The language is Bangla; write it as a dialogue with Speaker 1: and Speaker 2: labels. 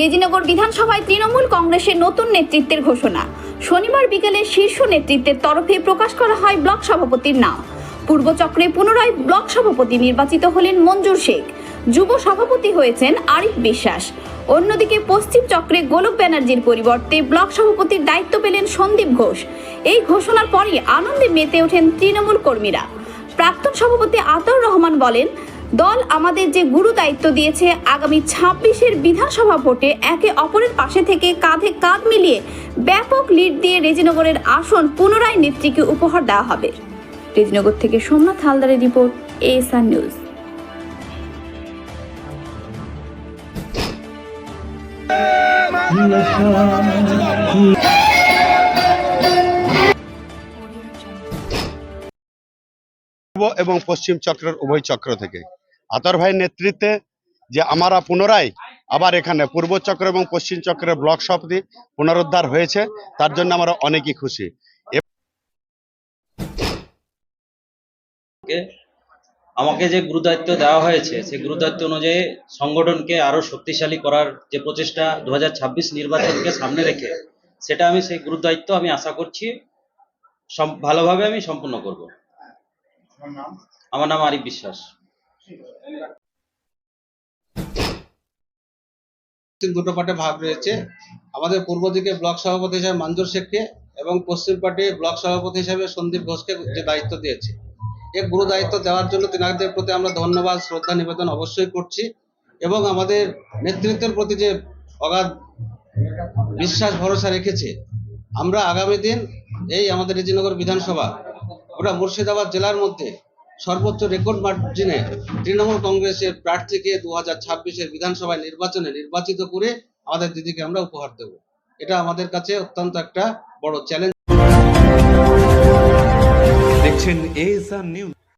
Speaker 1: রেজিনগর বিধানসভায় তৃণমূল কংগ্রেসের নতুন নেতৃত্বের ঘোষণা। শনিবার বিকেলে শীর্ষ নেতৃত্বের তরফে প্রকাশ করা হয় ব্লক সভাপতির নাম। পূর্বচক্রে পুনরায় ব্লক সভাপতি নির্বাচিত হলেন মঞ্জুর শেখ। যুব সভাপতি হয়েছেন আরিফ বিশ্বাস। অন্যদিকে পশ্চিম চক্রে গোলক ব্যানার্জির পরিবর্তে ব্লক সভাপতির দায়িত্ব পেলেন সন্দীপ ঘোষ। এই ঘোষণার পরই আনন্দে মেতে ওঠেন তৃণমূল কর্মীরা। প্রাক্তন সভাপতি আতাউর রহমান বলেন দল আমাদের যে গুরু দায়িত্ব দিয়েছে, আগামী ছাব্বিশের বিধানসভা ভোটে একে অপরের পাশে থেকে কাঁধে কাঁধ মিলিয়ে ব্যাপক লিড দিয়ে রেজিনগরের আসন পুনরায় নেত্রীকে উপহার দেওয়া হবে। রেজিনগর থেকে সোমনাথ হালদারের রিপোর্ট, এএসআর নিউজ।
Speaker 2: এবং পশ্চিম চক্রের উভয় চক্র থেকে। আতর ভাইয়ের নেতৃত্বে যে আমরা পুনরায় আবার এখানে পূর্ব চক্র এবং পশ্চিম চক্রের ব্লক সভাপতি পুনরুদ্ধার হয়েছে তার জন্য আমরা অনেকই খুশি।
Speaker 3: আমাকে যে গুরুদায়িত্ব দেওয়া হয়েছে সেই গুরুদায়িত্ব অনুযায়ী সংগঠনকে আরও শক্তিশালী করার যে প্রচেষ্টা দু হাজার ছাব্বিশ নির্বাচনকে সামনে রেখে সেটা আমি সেই গুরুদায়িত্ব আমি আশা করছি ভালোভাবে আমি সম্পূর্ণ করব। আমার নাম আরিফ বিশ্বাস।
Speaker 4: দুটো পার্টে ভাগ রয়েছে। আমাদের পূর্ব দিকে ব্লক সভাপতি হিসাবে মঞ্জুর শেখকে এবং পশ্চিম পার্টি ব্লক সভাপতি হিসাবে সন্দীপ ঘোষকে যে দায়িত্ব দিয়েছে। এই গুরু দায়িত্ব দেওয়ার জন্য তিনাদের প্রতি আমরা ধন্যবাদ, শ্রদ্ধা, নিবেদন অবশ্যই করছি এবং আমাদের নেতৃত্বের প্রতি যে অগাধ বিশ্বাস, ভরসা রেখেছে, আমরা আগামী দিন এই আমাদের রেজিনগর বিধানসভা, আমরা মুর্শিদাবাদ জেলার মধ্যে সর্বোচ্চ রেকর্ড মার্জিনে তৃণমূল কংগ্রেসের প্রার্থীকে দু হাজার ছাব্বিশের বিধানসভায় নির্বাচনে নির্বাচিত করে আমাদের দিদিকে আমরা উপহার দেব। এটা আমাদের কাছে অত্যন্ত একটা বড় চ্যালেঞ্জ
Speaker 5: দেখছেন এ নিউজ